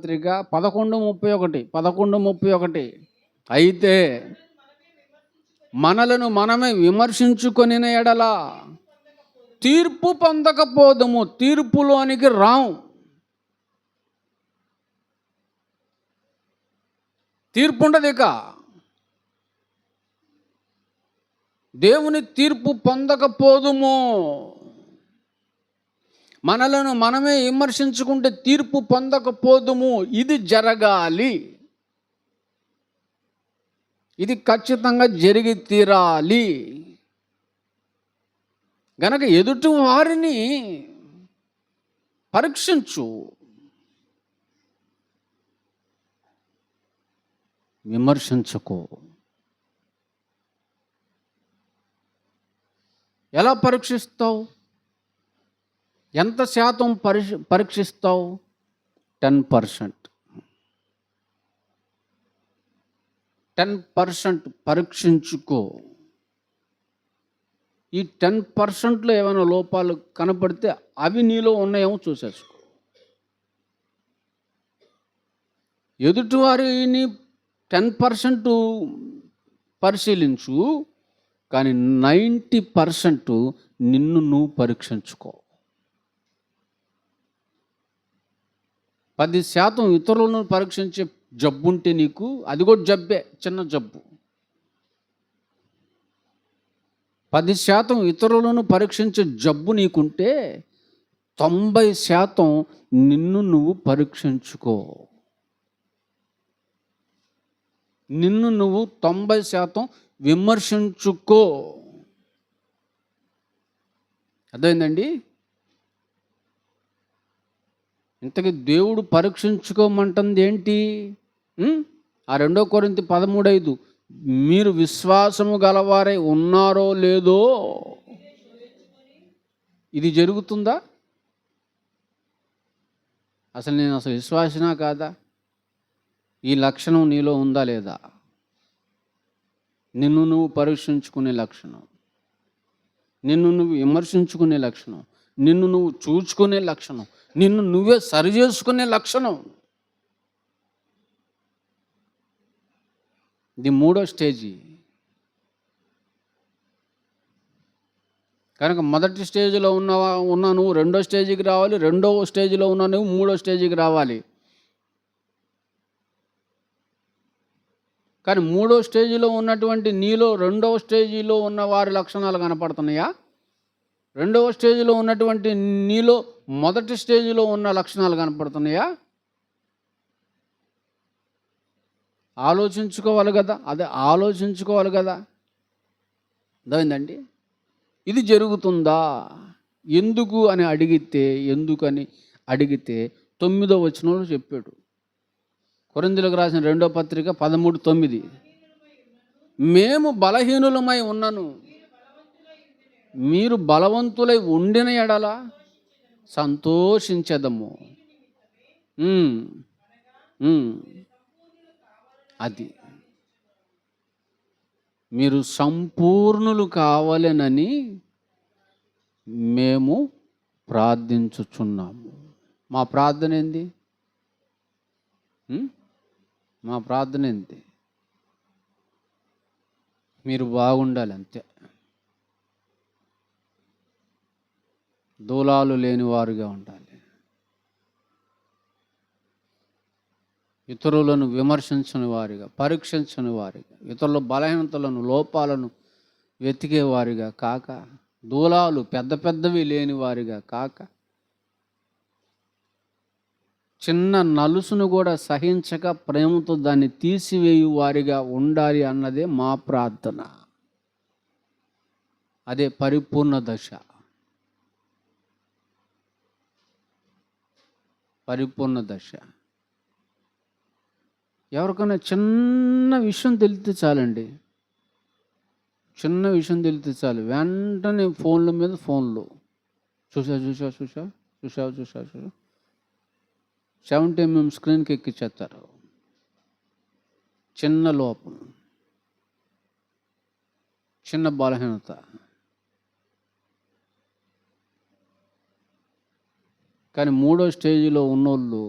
పత్రిక పదకొండు ముప్పై ఒకటి పదకొండు ముప్పై ఒకటి. అయితే మనలను మనమే విమర్శించుకొని ఎడల తీర్పు పొందకపోదము తీర్పులోనికి రాం. తీర్పు ఉండదు ఇక. దేవుని తీర్పు పొందకపోదుము. మనలను మనమే విమర్శించుకుంటే తీర్పు పొందకపోదుము. ఇది జరగాలి. ఇది ఖచ్చితంగా జరిగి తీరాలి. గనక ఎదుటి వారిని పరీక్షించు. విమర్శించుకో. ఎలా పరీక్షిస్తావు? ఎంత శాతం పరీక్ష పరీక్షిస్తావు? Ten percent. టెన్ పర్సెంట్ పరీక్షించుకో. ఈ టెన్ పర్సెంట్లో ఏమైనా లోపాలు కనపడితే అవి నీలో ఉన్నాయేమో చూసేసుకో. ఎదుటివారిని టెన్ పర్సెంట్ పరిశీలించు కానీ నైంటీ పర్సెంట్ నిన్ను నువ్వు పరీక్షించుకో. పది శాతం ఇతరులను పరీక్షించే జబ్బు ఉంటే నీకు అది కూడా జబ్బే చిన్న జబ్బు. పది శాతం ఇతరులను పరీక్షించే జబ్బు నీకుంటే తొంభై శాతం నిన్ను నువ్వు పరీక్షించుకో. నిన్ను నువ్వు తొంభై శాతం విమర్శించుకో. అర్థమైందండి? ఇంతకీ దేవుడు పరీక్షించుకోమంటుంది ఏంటి? ఆ రెండో కొరింతి పదమూడైదు మీరు విశ్వాసము గలవారై ఉన్నారో లేదో? ఇది జరుగుతుందా? అసలు నేను అసలు విశ్వాసినా కాదా? ఈ లక్షణం నీలో ఉందా లేదా? నిన్ను నువ్వు పరీక్షించుకునే లక్షణం. నిన్ను నువ్వు విమర్శించుకునే లక్షణం. నిన్ను నువ్వు చూచుకునే లక్షణం. నిన్ను నువ్వే సరి చేసుకునే లక్షణం. ఇది మూడో స్టేజీ. కనుక మొదటి స్టేజ్లో ఉన్న ఉన్న నువ్వు రెండో స్టేజ్కి రావాలి రెండో స్టేజ్లో ఉన్న నువ్వు మూడో స్టేజ్కి రావాలి. కానీ మూడో స్టేజిలో ఉన్నటువంటి నీలో రెండవ స్టేజీలో ఉన్న వారి లక్షణాలు కనపడుతున్నాయా? రెండవ స్టేజ్లో ఉన్నటువంటి నీలో మొదటి స్టేజ్లో ఉన్న లక్షణాలు కనపడుతున్నాయా? ఆలోచించుకోవాలి కదా. అదే ఆలోచించుకోవాలి కదా. అర్థమైందండి? ఇది జరుగుతుందా? ఎందుకు అని అడిగితే ఎందుకని అడిగితే తొమ్మిదో వచనంలో చెప్పాడు. కొరందులకు రాసిన రెండో పత్రిక పదమూడు తొమ్మిది. మేము బలహీనులమై ఉన్నాను. మీరు బలవంతులై ఉండిన ఎడల సంతోషించదము. అది. మీరు సంపూర్ణులు కావాలనని మేము ప్రార్థించుచున్నాము. మా ప్రార్థన ఏంది? మా ప్రార్థన ఏంది? మీరు బాగుండాలి అంతే దూలాలు లేనివారుగా ఉండాలి. ఇతరులను విమర్శించని వారిగా పరీక్షించని వారిగా ఇతరుల బలహీనతలను లోపాలను వెతికే వారిగా కాక దూలాలు పెద్ద పెద్దవి లేని వారిగా కాక చిన్న నలుసును కూడా సహించక ప్రేమతో దాన్ని తీసివేయు వారిగా ఉండాలి అన్నదే మా ప్రార్థన. అదే పరిపూర్ణ దశ. పరిపూర్ణ దశ. ఎవరికైనా చిన్న విషయం తెలితే చాలండి. చిన్న విషయం తెలిస్తే చాలు. వెంటనే ఫోన్ల మీద ఫోన్లు. చూసా చూసా చూసా చూసా చూసా చూసా సెవెంటీ ఎంఎం స్క్రీన్కి ఎక్కిచ్చేస్తారు. చిన్న లోపం. చిన్న బలహీనత. కానీ మూడో స్టేజ్లో ఉన్నోళ్ళు